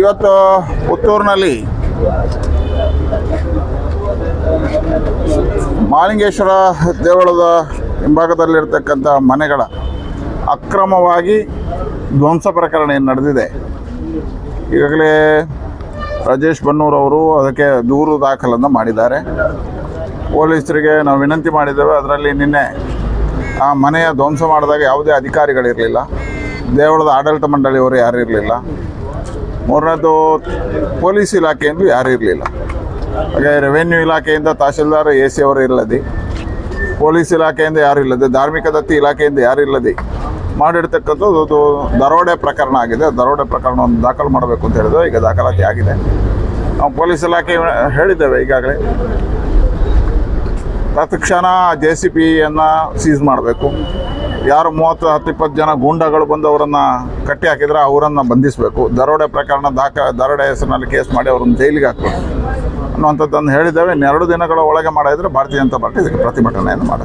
ಇವತ್ತು ಪುತ್ತೂರಿನಲ್ಲಿ ಮಾಲಿಂಗೇಶ್ವರ ದೇವಳದ ಹಿಂಭಾಗದಲ್ಲಿರ್ತಕ್ಕಂಥ ಮನೆಗಳ ಅಕ್ರಮವಾಗಿ ಧ್ವಂಸ ಪ್ರಕರಣ ಏನು ನಡೆದಿದೆ. ಈಗಾಗಲೇ ರಾಜೇಶ್ ಬನ್ನೂರವರು ಅದಕ್ಕೆ ದೂರು ದಾಖಲನ್ನು ಮಾಡಿದ್ದಾರೆ. ಪೊಲೀಸರಿಗೆ ನಾವು ವಿನಂತಿ ಮಾಡಿದ್ದೇವೆ, ಅದರಲ್ಲಿ ನಿನ್ನೆ ಆ ಮನೆಯ ಧ್ವಂಸ ಮಾಡಿದಾಗ ಯಾವುದೇ ಅಧಿಕಾರಿಗಳಿರಲಿಲ್ಲ. ದೇವಳದ ಆಡಳಿತ ಮಂಡಳಿಯವರು ಯಾರು ಇರಲಿಲ್ಲ. ಮೂರನೇದು ಪೊಲೀಸ್ ಇಲಾಖೆಯಿಂದ ಯಾರೂ ಇರಲಿಲ್ಲ. ಹಾಗೆ ರೆವೆನ್ಯೂ ಇಲಾಖೆಯಿಂದ ತಹಶೀಲ್ದಾರ್ ಎ ಸಿ ಅವರು ಇಲ್ಲದೆ, ಪೊಲೀಸ್ ಇಲಾಖೆಯಿಂದ ಯಾರು ಇಲ್ಲದೆ, ಧಾರ್ಮಿಕ ದತ್ತಿ ಇಲಾಖೆಯಿಂದ ಯಾರು ಇಲ್ಲದೆ ಮಾಡಿರ್ತಕ್ಕಂಥದ್ದು ಅದು ದರೋಡೆ ಪ್ರಕರಣ ಆಗಿದೆ. ದರೋಡೆ ಪ್ರಕರಣವನ್ನು ದಾಖಲು ಮಾಡಬೇಕು ಅಂತ ಹೇಳಿದ್ರು. ಈಗ ದಾಖಲಾತಿ ಆಗಿದೆ. ನಾವು ಪೊಲೀಸ್ ಇಲಾಖೆ ಹೇಳಿದ್ದೇವೆ ಈಗಾಗಲೇ. ತತ್ಕ್ಷಣ ಜೆ ಸಿ ಪಿಯನ್ನು ಸೀಸ್ ಮಾಡಬೇಕು. ಯಾರು ಮೂವತ್ತು, ಹತ್ತು, ಇಪ್ಪತ್ತು ಜನ ಗೂಂಡಾಗಳು ಬಂದು ಅವರನ್ನು ಕಟ್ಟಿ ಹಾಕಿದ್ರೆ ಅವರನ್ನು ಬಂಧಿಸಬೇಕು. ದರೋಡೆ ಪ್ರಕರಣ ದಾಖ, ದರೋಡೆ ಹೆಸರಿನಲ್ಲಿ ಕೇಸ್ ಮಾಡಿ ಅವರನ್ನು ಜೈಲಿಗೆ ಹಾಕಬೇಕು. ಅನ್ನುವಂಥದ್ದನ್ನು ಹೇಳಿದ್ದೇವೆ. ಇನ್ನೆರಡು ದಿನಗಳ ಒಳಗೆ ಮಾಡಿದರೆ ಭಾರತೀಯ ಜನತಾ ಪಾರ್ಟಿ ಇದಕ್ಕೆ ಪ್ರತಿಭಟನೆಯನ್ನು ಮಾಡುತ್ತೆ